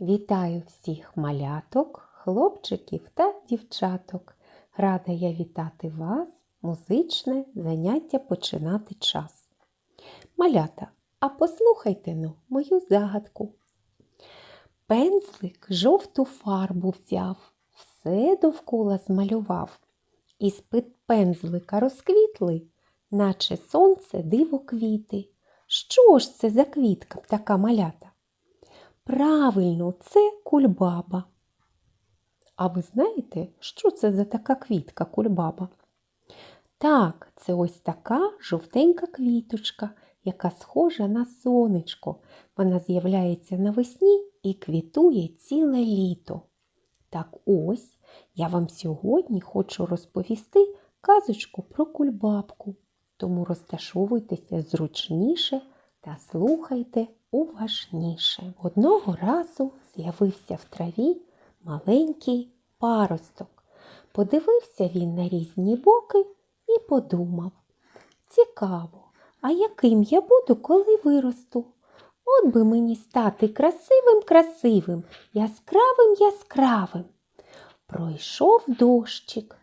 Вітаю всіх маляток, хлопчиків та дівчаток. Рада я вітати вас, музичне заняття починати час. Малята, а послухайте ну мою загадку. Пензлик жовту фарбу взяв, все довкола змалював. Із-під пензлика розквітли, наче сонце диво квіти. Що ж це за квітка така малята? Правильно, це кульбаба. А ви знаєте, що це за така квітка кульбаба? Так, це ось така жовтенька квіточка, яка схожа на сонечко. Вона з'являється навесні і квітує ціле літо. Так ось я вам сьогодні хочу розповісти казочку про кульбабку. Тому розташовуйтеся зручніше та слухайте уважніше. Одного разу з'явився в траві маленький паросток. Подивився він на різні боки і подумав: цікаво, а яким я буду, коли виросту? От би мені стати красивим, красивим, яскравим, яскравим. Пройшов дощик,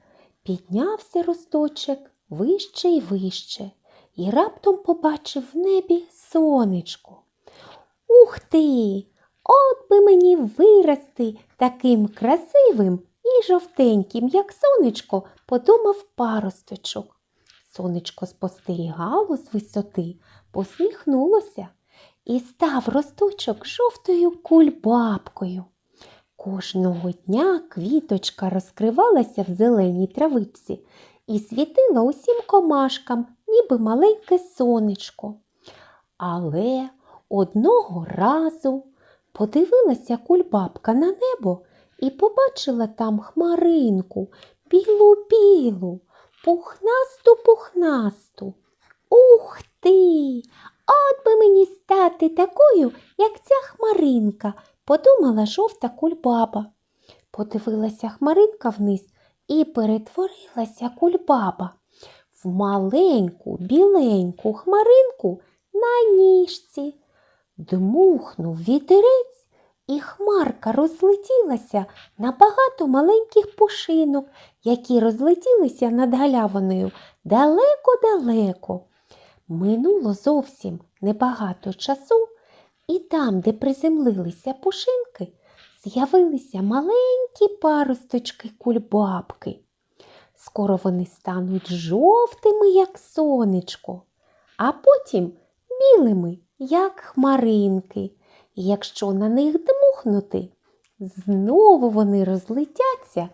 піднявся росточок вище й вище, і раптом побачив в небі сонечко. Ух ти! От би мені вирости таким красивим і жовтеньким, як сонечко, подумав паросточок. Сонечко спостерігало з висоти, посміхнулося і став росточок жовтою кульбабкою. Кожного дня квіточка розкривалася в зеленій травичці і світила усім комашкам, ніби маленьке сонечко. Але одного разу подивилася кульбабка на небо і побачила там хмаринку, білу-білу, пухнасту-пухнасту. Ух ти! От би мені стати такою, як ця хмаринка, подумала жовта кульбаба. Подивилася хмаринка вниз і перетворилася кульбаба в маленьку біленьку хмаринку на ніжці. Дмухнув вітерець, і хмарка розлетілася на багато маленьких пушинок, які розлетілися над галявиною далеко-далеко. Минуло зовсім небагато часу, і там, де приземлилися пушинки, з'явилися маленькі паросточки кульбабки. Скоро вони стануть жовтими, як сонечко, а потім білими, як хмаринки. І якщо на них дмухнути, знову вони розлетяться,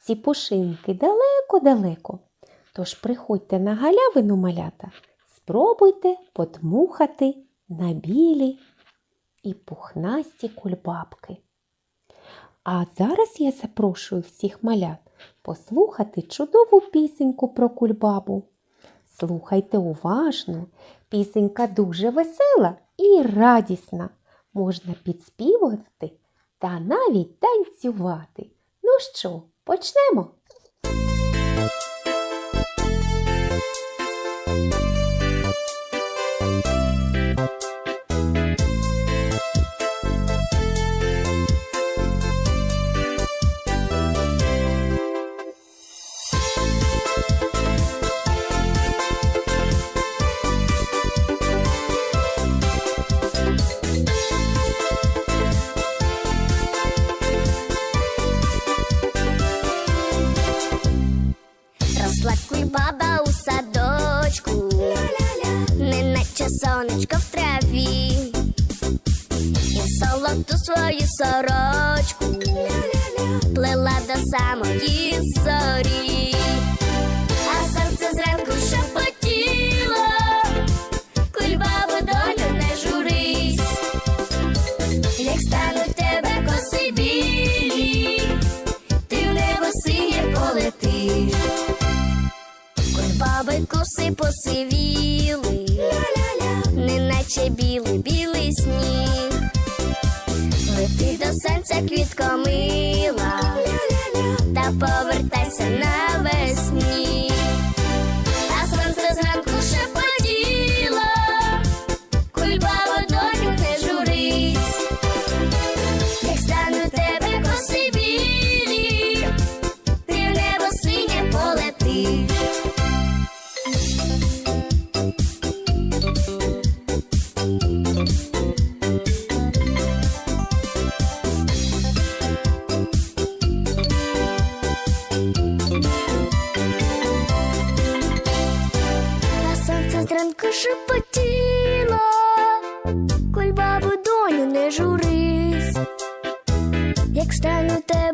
ці пушинки далеко-далеко. Тож приходьте на галявину малята, спробуйте подмухати на білі і пухнасті кульбабки. А зараз я запрошую всіх малят послухати чудову пісеньку про кульбабу. Слухайте уважно, пісенька дуже весела і радісна. Можна підспівувати та навіть танцювати. Ну що, почнемо? Росла баба у садочку, неначе сонечко в траві, і золоту свою сорочку Баби посивіли, неначе білий білий сніг. Лети до сонця квітко мила, та повертайся навесні. Сестренка шепотіла, коль бабу доню не журись, як стану те.